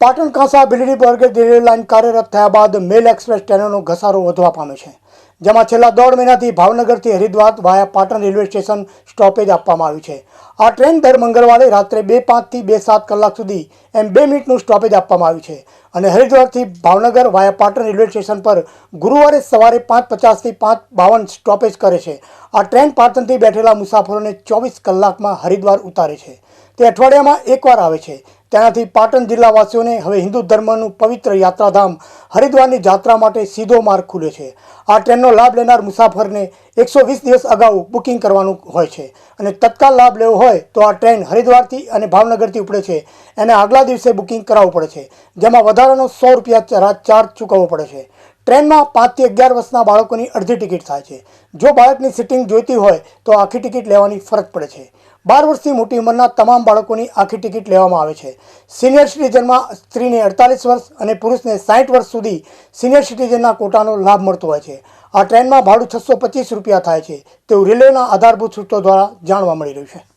પાટણ કાંસા બિલડી બર્ગેજ railway line કાર્યરત થયા બાદ મેલ એક્સપ્રેસ ટ્રેનોનો ઘસારો વધવા પામ્યો છે, જેમાં છેલ્લા દોઢ મહિનાથી ભાવનગરથી Haridwar via Patan railway station stoppage આપવામાં આવ્યું છે. આ ટ્રેન દર મંગળવારે રાત્રે બે પાંચથી બે સાત કલાક સુધી એમ બે મિનિટનું સ્ટોપેજ આપવામાં આવ્યું છે અને હરિદ્વારથી Bhavnagar via Patan railway station પર ગુરુવારે સવારે પાંચ પચાસથી પાંચ બાવન સ્ટોપેજ કરે છે. આ ટ્રેન પાટણથી બેઠેલા મુસાફરોને ચોવીસ કલાકમાં હરિદ્વાર ઉતારે છે. તે અઠવાડિયામાં એકવાર આવે છે. તેનાથી પાટણ જિલ્લાવાસીઓને હવે હિન્દુ ધર્મનું પવિત્ર યાત્રાધામ હરિદ્વારની જાત્રા માટે સીધો માર્ગ ખુલ્યો છે. આ ટ્રેનનો લાભ લેનાર મુસાફરને એકસો વીસ દિવસ અગાઉ બુકિંગ કરવાનું હોય છે અને તત્કાલ લાભ લેવો હોય તો આ ટ્રેન હરિદ્વારથી અને ભાવનગરથી ઉપડે છે. એને આગલા દિવસે બુકિંગ કરાવવું પડે છે, જેમાં વધારાનો સો રૂપિયા ચરા- ચાર્જ ચૂકવવો પડે છે. ટ્રેનમાં પાંચથી અગિયાર વર્ષના બાળકોની અડધી ટિકિટ થાય છે. જો બાળકની સિટિંગ જોઈતી હોય, તો આખી ટિકિટ લેવાની ફરજ પડે છે. બાર વર્ષથી મોટી ઉંમરના તમામ બાળકોની આખી ટિકિટ લેવામાં આવે છે. સિનિયર સિટીઝનમાં સ્ત્રીને અડતાલીસ વર્ષ અને પુરુષને સાઠ વર્ષ સુધી સિનિયર સિટીઝનના કોટાનો લાભ મળતો હોય છે. આ ટ્રેનમાં ભાડું છસો પચીસ રૂપિયા થાય છે. તેવું રેલવેના આધારભૂત સૂત્રો દ્વારા જાણવા મળી રહ્યું છે.